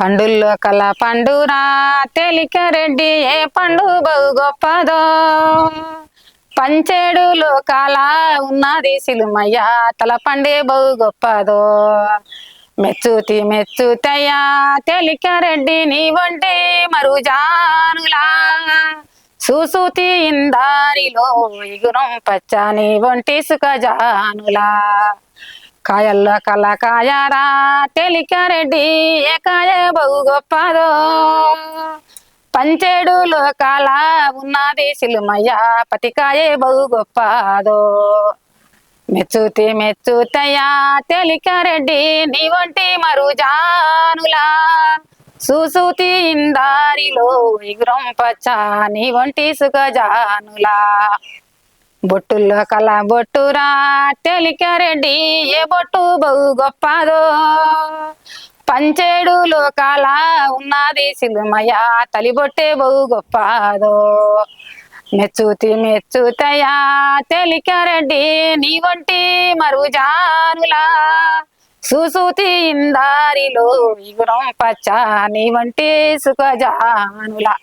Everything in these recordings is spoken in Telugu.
పండుల్లో కల పండురా తేలిక రెడ్డి ఏ పండు బహు గొప్పదో. పంచేడు లోకాల ఉన్నది సిలుమయ్య తల పండే బహు గొప్పదో. మెచ్చుతి మెచ్చుతయ్యా తేలిక రెడ్డి నీ వంటే మరుజానులా సూసూతి ఇందారిలో ఇగురం పచ్చని వంటి సుఖజానులా కాయల్లో కల కాయరా? తెలిక రెడ్డి ఏ కాయ బహు గొప్పదో. పంచేడు లోకాల ఉన్నది సిలుమయ్య పతికాయే బహు గొప్పదో. మెచ్చుతి మెచ్చుతయ్యా తెలికారెడ్డి నీ వంటి మరు జానులా ఇందారిలో ఇగురం పచ్చ నీ వంటి సుఖజానులా. బొట్టుల్లో కల బొట్టురా తెలికారెడ్డి ఏ బొట్టు బహు గొప్పదో. పంచేడు లోకాల ఉన్నది సిలుమయ తలి బొట్టే బహు గొప్పదో. మెచ్చుతి మెచ్చుతయా తెలికారెడ్డి నీ వంటి మరుజానులా సూసూతి ఇందారిలో ఇగురం పచ్చ నీ వంటి సుఖజానులా.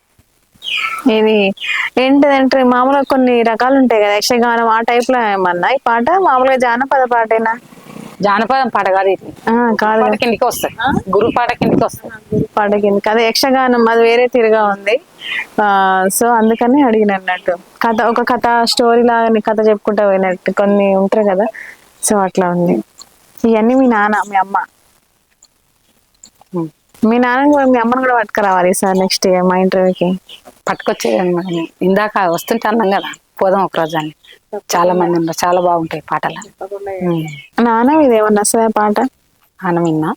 ఇది ఏంటిదంటే మామూలుగా కొన్ని రకాలు ఉంటాయి కదా యక్షగానం ఆ టైప్లో ఏమన్నా? ఈ పాట మామూలుగా జానపద పాటేనా? జానపదం పాట కాదు ఇది. ఆ, కాదు. పాట కిందికి వస్తాయి గురు పాట కిందికి వస్తాయి పాట కింద అదే యక్షగానం అది వేరే తిరుగా ఉంది. ఆ సో అందుకని అడిగిన అన్నట్టు. కథ ఒక కథ స్టోరీ లాగా కథ చెప్పుకుంటా పోయినట్టు. కొన్ని ఉంటారు కదా. సో అట్లా ఉంది. ఇవన్నీ మీ నాన్న మీ అమ్మ. మీ నాన్న కూడా మీ అమ్మని కూడా పట్టుకురావాలి సార్ నెక్స్ట్ మా ఇంటర్వ్యూకి. పట్టుకొచ్చేయండి మరి. ఇందాక వస్తుంటే అన్నాం కదా పోదాం ఒక రోజు అని. చాలా మంది ఉన్నారు చాలా బాగుంటాయి పాటలు. నాన్న ఇది ఏమన్నా వస్తుందా పాట? నాన్న విన్నా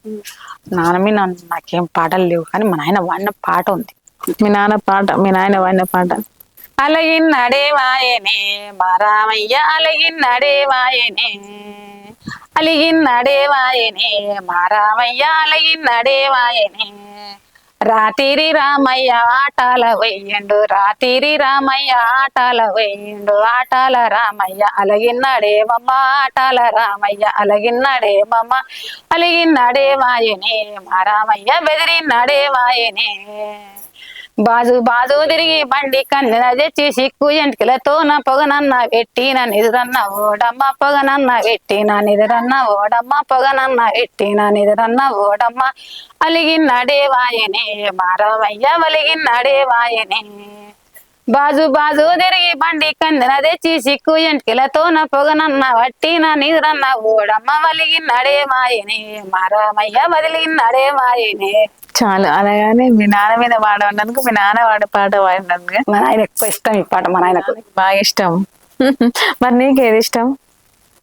నాన్న మీద నాకేం పాటలు లేవు కానీ మా నాయన వాడిన పాట ఉంది. మీ నాన్న పాట మీ నాయన వాడిన పాట? అలగిన్నడే వాయనే మా రామయ్య అలగిన్నడే వాయనే. అలిగిన్నడే వాయనే మా రాతిరి రామయ్య ఆటాల వెయ్యండు రాతిరి రామయ్య ఆటాల వెయ్యండు ఆటాల రామయ్య అలగిన్నడే మమ్మ ఆటాల రామయ్య అలగిన్నడే మమ్మ మారామయ్య వాయనే మా రామయ్య బెదిరిన్నడే వాయనే బాజు బాజు తిరిగి బండి కన్నెన తెచ్చి సిక్కు ఎంటికలతో నా పొగనన్న పెట్టిన నిదురన్న ఓడమ్మ పొగనన్న పెట్టిన నిదురన్న ఓడమ్మ పొగనన్న పెట్టిన నిదురన్న ఓడమ్మ అలిగిన్నడే వాయనే మారవయ్య వలిగిన్నడే వాయనే బాజు బాజు తిరిగి బండి కన్నెల తెచ్చి సిక్కు ఎంటికలతో నా పొగనన్న వట్టిన నిదురన్న ఓడమ్మ వలిగిన్నడే వాయనే మారవయ్య వదిలిగిన్నడే వాయనే చాలు అలాగానే మీ నాన్న మీద పాడవన్నందుకు మీ నాన్న వాడే పాట పాడినందుకు. మా నాయన ఎక్కువ ఇష్టం ఈ పాట మా నాయనకు. బాగా ఇష్టం. మరి నీకు ఏది ఇష్టం?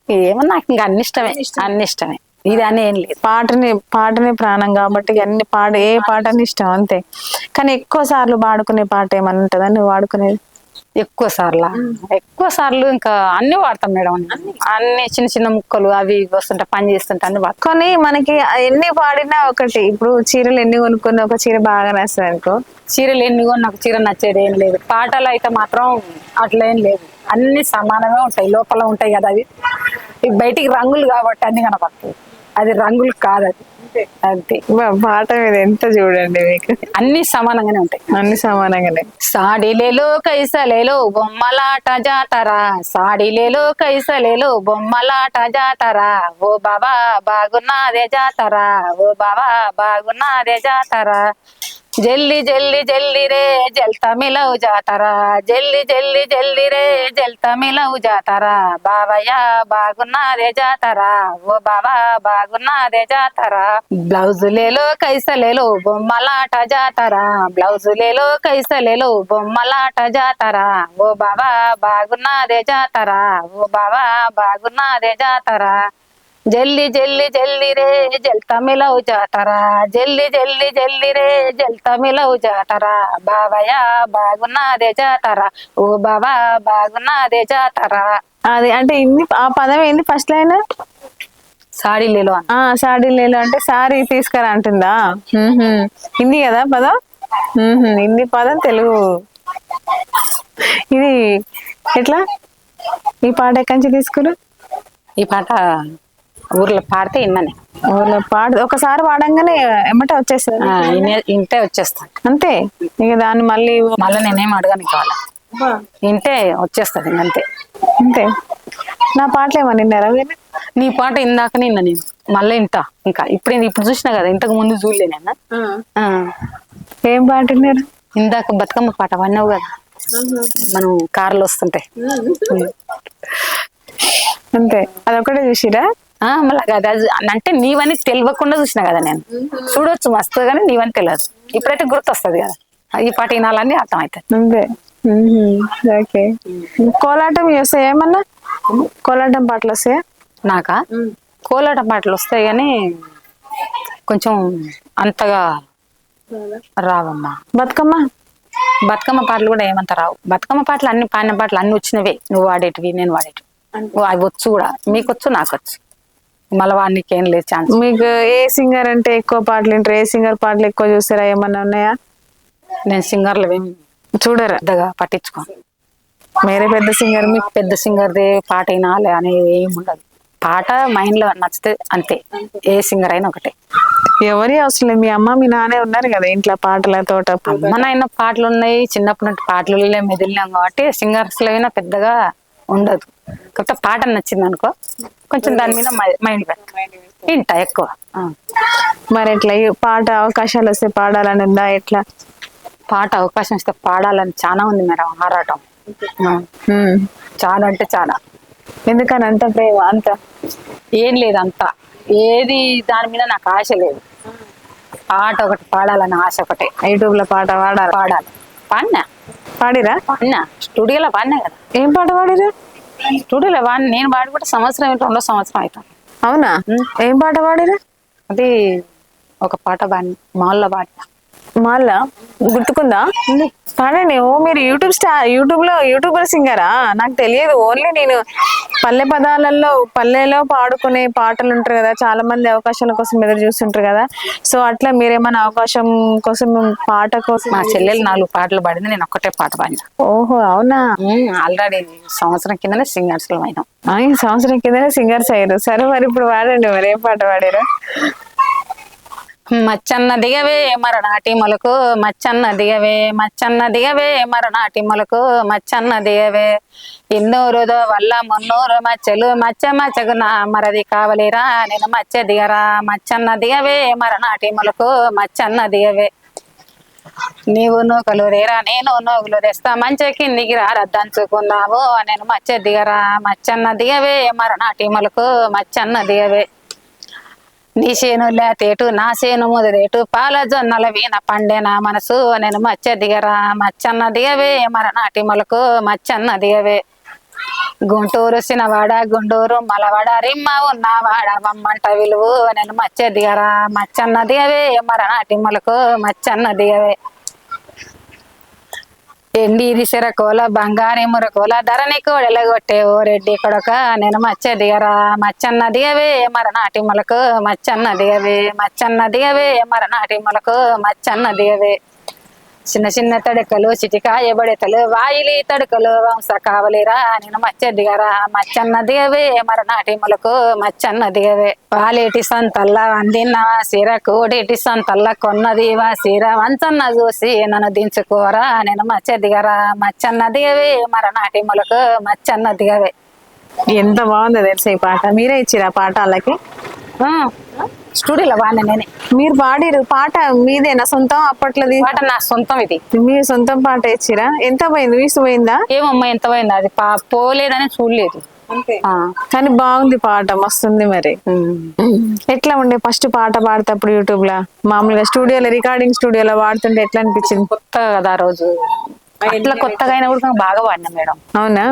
ఏమో నాకు ఇంకా అన్ని ఇష్టమే అన్ని ఇష్టమే. ఇది అని ఏం లేదు. పాటని పాటనే ప్రాణం కాబట్టి అన్ని పాట ఏ పాటని ఇష్టం అంతే. కానీ ఎక్కువ సార్లు పాడుకునే పాట ఏమన్నా ఉంటుందా? నువ్వు వాడుకునేది ఎక్కువ సార్లు? ఎక్కువ సార్లు ఇంకా అన్ని వాడతాం మేడం అన్ని. చిన్న చిన్న ముక్కలు అవి ఇవి వస్తుంటే పని చేస్తుంటే అన్ని కొన్ని మనకి ఎన్ని పాడినా ఒకటి. ఇప్పుడు చీరలు ఎన్ని కొనుక్కున్న ఒక చీర బాగా నస్తుంది అనుకో. చీరలు ఎన్ని కూడా నాకు చీర నచ్చేది ఏం లేదు. పాటలు అయితే మాత్రం అట్లా ఏం లేదు అన్ని సమానమే ఉంటాయి లోపల ఉంటాయి కదా అవి. బయటికి రంగులు కాబట్టి అన్ని కనపడతాయి. అది రంగులు కాదు అది. అంతే. పాట మీద ఎంత చూడండి మీకు? అన్ని సమానంగానే ఉంటాయి. అన్ని సమానంగానే. సాడిలేలో కైసలేలో బొమ్మలాట జాతరా. సాడిలేలో కైసలేలో బొమ్మలాట జాతరా. ఓ బాబా బాగున్నదే జాతరా. ఓ బాబా బాగున్నదే జాతరా. జల్లి జల్లి జల్లి రే జల్త మిలవు జాతరా. జల్లి జల్లి జల్లి రే జల్త మిలవు జాతరా. బావయ్య బాగున్నదే జాతరా. ఓ బాబా బాగున్నదే జాతరా. బ్లౌజులేలో కైసలేలో బొమ్మలాట జాతరా. బ్లౌజులేలో కైసలేలో బొమ్మలాట జాతరా. ఓ బాబా బాగున్నదే జాతరా. ఓ బాబా బాగున్నదే జాతరా. జల్లి జల్లి జల్లి రే జల్ తమిళవు జాతరా. జల్లి జల్లి జల్లి రే జల్ తమిళవు జాతరా. బావయ్య బాగున్నదే జాతరా. ఓ బాబా బాగున్నదే జాతరా. అది అంటే ఇన్ని ఆ పదం ఏంది ఫస్ట్ లైన్ సాడీలేలో అన్న ఆ సాడీ లేలు అంటే సారీ తీసుకురా అంటుందా. హిందీ కదా పదం. హిందీ పదం తెలుగు. ఇది ఎట్లా? ఈ పాట ఎక్కడి నుంచి తీసుకురు? ఈ పాట ఊర్లో పాడితే విన్నానే ఊర్లో పాడ ఒకసారి పాడంగానే ఎమ్మటే వచ్చేస్తుంది. ఇనే- ఇంటే వచ్చేస్తాను అంతే. ఇక దాన్ని మళ్ళీ మళ్ళీ నేనేం అడగను కావాలా ఇంటే వచ్చేస్తుంది అంతే అంతే. నా పాటలు ఏమని విన్నారా మీరు? నీ పాట ఇందాక నిన్న నేను. మళ్ళీ ఇంటా ఇంకా ఇప్పుడు ఇప్పుడు చూసినా కదా ఇంతకు ముందు చూడలే నేను. ఆ, ఏం పాట విన్నారు? ఇందాక బతుకమ్మ పాట పడినావు కదా. మనం కార్లో వస్తుంటే. అంతే. అదొకటే చూసిరా? మళ్ళీ అది అంటే నీవని తెలియకుండా చూసినా కదా నేను. చూడొచ్చు మస్తు కానీ నీవని తెలియదు. ఇప్పుడైతే గుర్తొస్తుంది కదా. ఈ పాట వినాలని అర్థం అవుతుంది మ్మ్. ఓకే. కోలాటం చేస్తాయి ఏమన్నా? కోలాటం పాటలు వస్తాయా? నాకా? కోలాట పాటలు వస్తాయి కానీ కొంచెం అంతగా రావమ్మా. బతుకమ్మ? బతుకమ్మ పాటలు కూడా ఏమంత రావు. బతుకమ్మ పాటలు అన్ని పాడిన పాటలు అన్ని వచ్చినవే. నువ్వు వాడేటివి నేను వాడేటివి. అవి వచ్చు కూడా. మీకు వచ్చు నాకు వచ్చు మళ్ళీ వాడికి ఏం లేదు ఛాన్స్. మీకు ఏ సింగర్ అంటే ఎక్కువ పాటలు వింటారు? ఏ సింగర్ పాటలు ఎక్కువ చూస్తారా? ఏమన్నా ఉన్నాయా? నేను సింగర్లు ఏం చూడరా? పెద్దగా పట్టించుకోను మీరే పెద్ద సింగర్ మీకు పెద్ద సింగర్దే పాట వినాలి అనేది ఏం ఉండదు. పాట మైండ్లో నచ్చితే అంతే. ఏ సింగర్ అయినా ఒకటే. ఎవరి అవసరం లేదు. మీ అమ్మ మీ నాన్నే ఉన్నారు కదా ఇంట్లో పాటల తోట అమ్మనైనా పాటలు ఉన్నాయి. చిన్నప్పటి నుండి పాటలలో మెదిలినాం కాబట్టి సింగర్స్లో అయినా పెద్దగా ఉండదు. కాకపోతే పాట నచ్చింది అనుకో. కొంచెం దాని మీద మైండ్ వింటా ఎక్కువ. మరి ఎట్లా? పాట అవకాశాలు వస్తే పాడాలని ఉందా? ఎట్లా? పాట అవకాశం ఇస్తే పాడాలని చాలా ఉంది మేడం ఆరాటం. చాలా అంటే చాలా ఎందుకని అంత ప్రేమ? అంత? ఏం లేదు అంతా. ఏది దాని మీద నాకు ఆశ లేదు. పాట ఒకటి పాడాలని ఆశ ఒకటే. యూట్యూబ్లో పాట పాడాలి? పాడాలి. పాడినా? పాడిరా? పాడినా. స్టూడియోలో పాడినా కదా. ఏం పాట పాడిరా స్టూడియోలో పాడి నేను పాడి కూడా సంవత్సరం ఏంటో రెండో సంవత్సరం అవుతాను అవునా? ఏం పాట పాడిరా అది ఒక పాట పాడి మాల్లో పాడిన. మళ్ళా గుర్తుకుందా? పాడండి ఓ మీరు యూట్యూబ్ స్టార్ యూట్యూబ్లో యూట్యూబర్ సింగరా? నాకు తెలియదు ఓన్లీ నేను పల్లె పదాలలో పల్లెలో పాడుకునే పాటలు ఉంటారు కదా చాలా మంది అవకాశాల కోసం ఎదురు చూస్తుంటారు కదా. సో అట్లా మీరేమైనా అవకాశం కోసం పాట కోసం మా చెల్లెలు నాలుగు పాటలు పాడింది నేను ఒక్కటే పాట పాడిన. ఓహో అవునా? ఆల్రెడీ సంవత్సరం కిందనే సింగర్స్లో అయినాం సంవత్సరం కింద సింగర్స్ అయ్యారు. సరే మరి ఇప్పుడు పాడండి మరి ఏం పాట పాడారు? మచ్చన్న దిగవే మరనాటి మొలకు మచ్చన్న దిగవే మచ్చన్న దిగవే మరనాటి మొలకు మచ్చన్న దిగవే. ఇన్నూరుదో వల్ల మున్నూరు మచ్చలు మచ్చ మచ్చకు నా మరది కావలిరా నేను మచ్చ దిగరా. మచ్చన్న దిగవే మరనాటి మొలకు మచ్చన్న దిగవే. నీవు నూకలు రేరా నేను నూగులు తెస్తా. మంచి కిందికి రా నేను మచ్చ దిగరా. మచ్చన్న దిగవే మరనాటి మొలకు మచ్చన్న దిగవే. నీ చేను లేతేటు నా చేను ముదిరేటు పాల జొన్నల వీణ పండే నా మనసు నేను మచ్చ దిగరా మచ్చన్న దిగవే మరనాటి మొలకు మచ్చన్న దిగవే. గుంటూరు సినవాడ గుంటూరు మలవాడ రిమ్మ ఉన్నవాడ మమ్మంట విలువు నేను మచ్చ దిగరా మచ్చన్న దిగవే మరనాటి మొలకు మచ్చన్న దిగవే. ఎండి ఎండిది సిరకోల ముర కోల. ధరణి కోడెలగొట్టే ఎలగొట్టేవో రెడ్డి కొడక నేను మచ్చ దిగరా. మచ్చన్న దిగవే మరనాటి మొలకు. మచ్చన్న దిగవే మచ్చన్న దిగవే మరనాటి మొలకు. మచ్చన్న దిగవే. చిన్న చిన్న తడుకలు చిటికాయ బడెతలు వాయిలి తడుకలు వంశ కావలిరా నేను మచ్చ దిగరా మచ్చన్న దిగవే మరనాటి మొలకు మచ్చన్న దిగవే వాలేటి సంతల్లా అందిన సిర కోడేటి సంతల్లా కొన్నది వా సిర వంచన్న చూసి నన్ను దించుకోరా నేను మచ్చ దిగరా మచ్చన్న దిగవే మరనాటి మొలకు మచ్చన్న దిగవే ఎంత బాగుందో తెలుసా ఈ పాట? మీరే ఇచ్చిరా పాట వాళ్ళకి? ఆ, స్టూడియోలో వాడిన నేనే. మీరు పాడిరు పాట మీదేనా సొంతం అప్పట్లోది? పాట నా సొంతం ఇది. మీ సొంతం పాట ఇచ్చిరా? ఎంత పోయింది? వీసు పోయిందా? ఏమమ్మా ఎంత పోయింది? అది పోలేదని చూడలేదు. కానీ బాగుంది పాట మస్తుంది మరి. ఎట్లా ఉండే ఫస్ట్ పాట పాడేటప్పుడు యూట్యూబ్లో మామూలుగా స్టూడియోలో రికార్డింగ్ స్టూడియోలో వాడుతుంటే ఎట్లా అనిపించింది? కొత్తగా కదా ఆ రోజు. అట్లా కొత్తగా అయినా కూడా బాగా వాడినా మేడం. అవునా?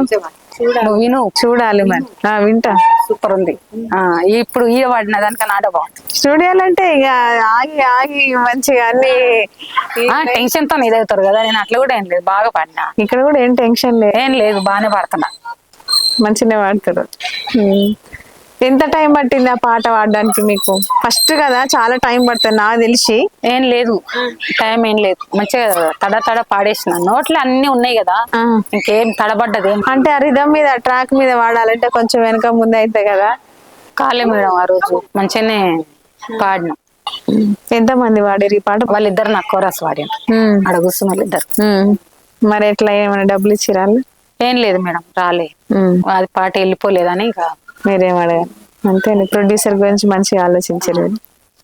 నువ్వు విను. చూడాలి మరి. ఆ, వింటా. సూపర్ ఉంది. ఆ ఇప్పుడు ఈ వాడిన దానికన్నా ఆడ బాగుంది. స్టూడియోలో అంటే ఇక ఆగి ఆగి మంచిగా అన్ని టెన్షన్తో ఇదవుతారు కదా. నేను అట్లా కూడా ఏం లేదు. బాగా పాడినా. ఇక్కడ కూడా ఏం టెన్షన్ లేదు. ఏం లేదు. బాగానే పాడుతున్నా. మంచిగా పాడతారు. ఎంత టైం పట్టింది ఆ పాట పాడడానికి మీకు? ఫస్ట్ కదా చాలా టైం పడుతుంది నాకు తెలిసి. ఏం లేదు. టైం ఏం లేదు. మంచిగా తడ తడ పాడేసిన. నోట్లో అన్ని ఉన్నాయి కదా. ఇంకేం తడబడ్డది అంటే ఆ రిధమ్ మీద ట్రాక్ మీద వాడాలంటే కొంచెం వెనక ముందు అయితే కదా. కాలే మేడం ఆ రోజు. మంచిగానే పాడినాం. ఎంత మంది వాడారు ఈ పాట? వాళ్ళిద్దరు నాకు కోరస్ వాడినారు ఉమ్, ఆడ కూర్చున్న వాళ్ళిద్దరు. మరి ఎట్లా ఏమైనా డబ్బులు ఇచ్చిరా వాళ్ళు? ఏం లేదు మేడం రాలే. అది పాట వెళ్ళిపోలేదని ఇంకా మీరేం అడగారు అంతేనే ప్రొడ్యూసర్ గురించి మంచిగా ఆలోచించారు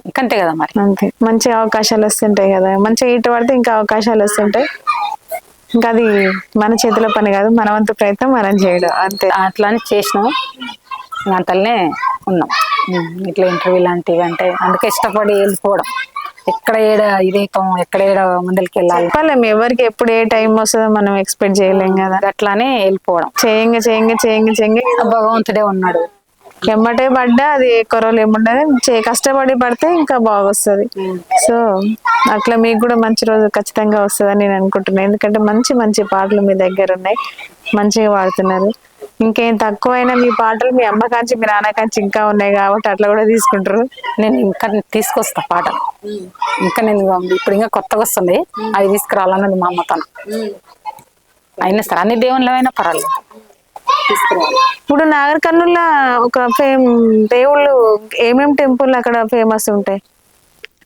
ఇంకంతే కదా మరి. అంతే మంచి అవకాశాలు వస్తుంటాయి కదా మంచిగా ఇటు పడితే ఇంకా అవకాశాలు వస్తుంటాయి. ఇంకా అది మన చేతిలో పని కాదు మన వంతు ప్రయత్నం మనం చేయడం అంతే. అట్లా అని చేసినాం అంతలోనే ఉన్నాం. ఇట్లా ఇంటర్వ్యూ లాంటివి అంటే అందుకే ఇష్టపడి వెళ్ళిపోవడం. ఎక్కడ ఏడ ఇదేకం ఎక్కడ ఏడ ముందరికి వెళ్ళాలి చెప్పలేం. ఎవరికి ఎప్పుడు ఏ టైం వస్తుందో మనం ఎక్స్పెక్ట్ చేయలేం కదా. అట్లానే వెళ్ళిపోవడం. చేయంగా చేయంగా చేయంగా చేయంగా భగవంతుడే ఉన్నాడు. ఎమ్మటే పడ్డా అది ఎక్కువ రోజులు ఏముండదు. చే కష్టపడి పడితే ఇంకా బాగొస్తుంది. సో అట్లా మీకు కూడా మంచి రోజు ఖచ్చితంగా వస్తుందని నేను అనుకుంటున్నాను ఎందుకంటే మంచి మంచి పాటలు మీ దగ్గర ఉన్నాయి. మంచిగా పాడుతున్నారు. ఇంకేం తక్కువైనా మీ పాటలు మీ అమ్మ కాంచి మీ నాన్న కాంచి ఇంకా ఉన్నాయి కాబట్టి అట్లా కూడా తీసుకుంటారు. నేను ఇంకా తీసుకొస్తా పాట. ఇంకా నేను ఇప్పుడు ఇంకా కొత్తగా వస్తుంది. అవి తీసుకురావాలన్నది మా అమ్మతనం అయినా సరే అన్ని దేవుళ్ళు అయినా పర్వాలేదు. ఇప్పుడు నాగర్ కర్నూల్లో ఒక ఫేమ్ దేవుళ్ళు ఏమేం టెంపుల్ అక్కడ ఫేమస్ ఉంటాయి?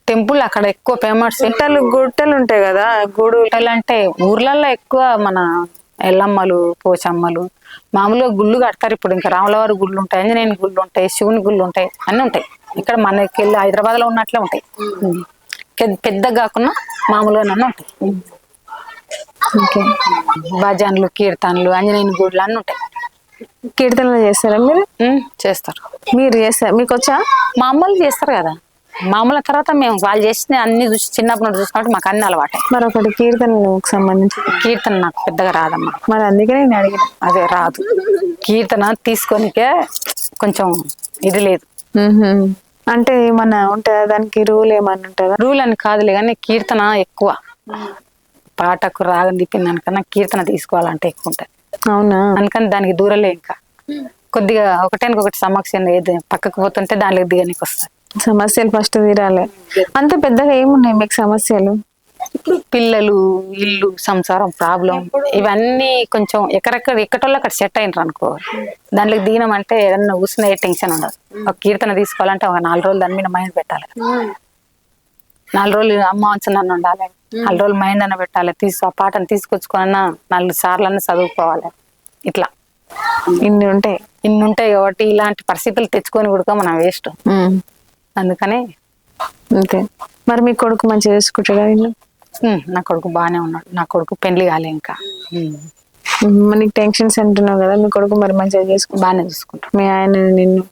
టెంపుల్ అక్కడ ఎక్కువ ఫేమస్. గుట్టలు గుట్టలు ఉంటాయి కదా? గుడు అంటే ఊర్లలో ఎక్కువ మన ఎల్లమ్మలు పోచమ్మలు. మామూలుగా గుళ్ళు కడతారు ఇప్పుడు. ఇంకా రాములవారి గుళ్ళు ఉంటాయి ఆంజనేయుని గుళ్ళు ఉంటాయి శివుని గుళ్ళు ఉంటాయి అన్నీ ఉంటాయి. ఇక్కడ మనకి వెళ్ళి హైదరాబాద్లో ఉన్నట్లే ఉంటాయి. పెద్ద- కాకుండా మామూలుగానే ఉంటాయి. ఓకే. భజనలు కీర్తనలు ఆంజనేయుని గుళ్ళు అన్నీ ఉంటాయి. కీర్తనలు చేస్తారా మీరు? చేస్తారు. మీరు చేస్తారు మీకు వచ్చా మామూలు చేస్తారు కదా. మామూలు తర్వాత మేము వాళ్ళు చేసిన అన్ని చూసి చిన్నప్పటి నుండి చూసినట్టు మాకు అన్ని అలవాటే. మరి ఒకటి కీర్తనలకు సంబంధించి. కీర్తన నాకు పెద్దగా రాదమ్మా. మరి అందుకే నేను అడిగిన. అదే రాదు. కీర్తన తీసుకొనికే కొంచెం ఇది లేదు. అంటే ఏమన్నా ఉంటుందా? దానికి రూల్ ఏమన్నా ఉంటుందా? రూల్ అని కాదులే కానీ కీర్తన ఎక్కువ. పాటకు రాగం తిప్పింది అనుకన్నా కీర్తన తీసుకోవాలంటే ఎక్కువ ఉంటుంది. అవునా? అందుకని దానికి దూరలే ఇంకా. కొద్దిగా ఒకటానికి సమస్య ఏది పక్కకు పోతుంటే దానికి దిగనికి వస్తుంది సమస్యలు ఫస్ట్ తీరాలి. అంత పెద్దగా ఏమున్నాయి మీకు సమస్యలు? పిల్లలు ఇల్లు సంసారం ప్రాబ్లం ఇవన్నీ కొంచెం ఎక్కడెక్కడ ఎక్కటోళ్ళు అక్కడ సెట్ అయినారు అనుకో దాంట్లో దిగినాం అంటే ఏదన్నా ఏ టెన్షన్ ఉండదు. ఒక కీర్తన తీసుకోవాలంటే ఒక నాలుగు రోజులు దాని మీద మైండ్ పెట్టాలి నాలుగు రోజులు అమ్మ వంచనన్ను ఉండాలి నాలుగు రోజులు మైండ్ అన్న పెట్టాలి. తీసు ఆ పాటను తీసుకొచ్చుకున్నా నాలుగు సార్లు అన్న చదువుకోవాలి. ఇట్లా. ఇన్ని ఉంటాయి ఇన్ని ఉంటాయి కాబట్టి ఇలాంటి పరిస్థితులు తెచ్చుకొని కూడా మనం వేస్ట్. అందుకని అంతే. మరి మీ కొడుకు మంచిగా చూసుకుంటాడా ఇల్లు? నా కొడుకు బాగానే ఉన్నాడు. నా కొడుకు పెళ్ళి కాలే ఇంకా. ఉమ్, మ్మ్. నీకు టెన్షన్స్ అంటున్నావు కదా మీ కొడుకు మరి మంచిగా చేసుకుంటా బాగానే చూసుకుంటాడు. మీ ఆయన నిన్ను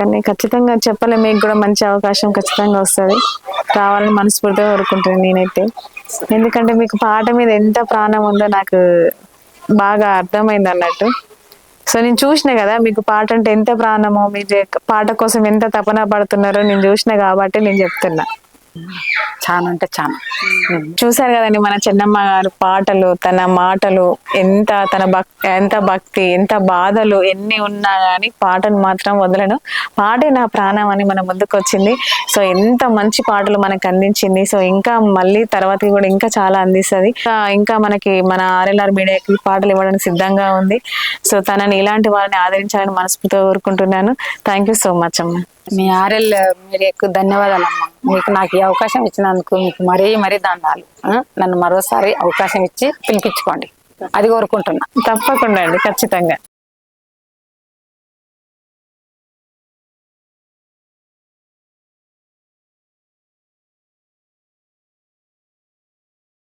కానీ ఖచ్చితంగా చెప్పలే మీకు కూడా మంచి అవకాశం ఖచ్చితంగా వస్తుంది. రావాలని మనస్ఫూర్తిగా కోరుకుంటాను నేనైతే. ఎందుకంటే మీకు పాట మీద ఎంత ప్రాణం ఉందో నాకు బాగా అర్థమైంది అన్నట్టు. సో నేను చూసిన కదా మీకు పాట అంటే ఎంత ప్రాణమో మీ పాట కోసం ఎంత తపన పడుతున్నారో నేను చూసిన కాబట్టి నేను చెప్తున్నా. చాలా అంటే చాలా. చూసారు కదండి మన చెన్నమ్మ గారు పాటలు తన మాటలు ఎంత తన భక్ ఎంత భక్తి ఎంత బాధలు ఎన్ని ఉన్నా కానీ పాటను మాత్రం వదలను. పాటే నా ప్రాణం అని మన ముందుకు వచ్చింది సో ఎంత మంచి పాటలు మనకు అందించింది. సో ఇంకా మళ్ళీ తర్వాత కూడా ఇంకా చాలా అందిస్తుంది. ఇంకా ఇంకా మనకి మన ఆర్ఎల్ఆర్ మీడియాకి పాటలు ఇవ్వడానికి సిద్ధంగా ఉంది. సో తనని ఇలాంటి వారిని ఆదరించాలని మనస్ఫూర్తిగా కోరుకుంటున్నాను. థ్యాంక్ యూ సో మచ్ అమ్మ. మీ ఆర్ఎల్ మీరు ఎక్కువ ధన్యవాదాలమ్మా. మీకు నాకు ఈ అవకాశం ఇచ్చినందుకు మీకు మరీ మరీ దండాలు. నన్ను మరోసారి అవకాశం ఇచ్చి పిలిపించుకోండి. అది కోరుకుంటున్నా. తప్పకుండా అండి ఖచ్చితంగా.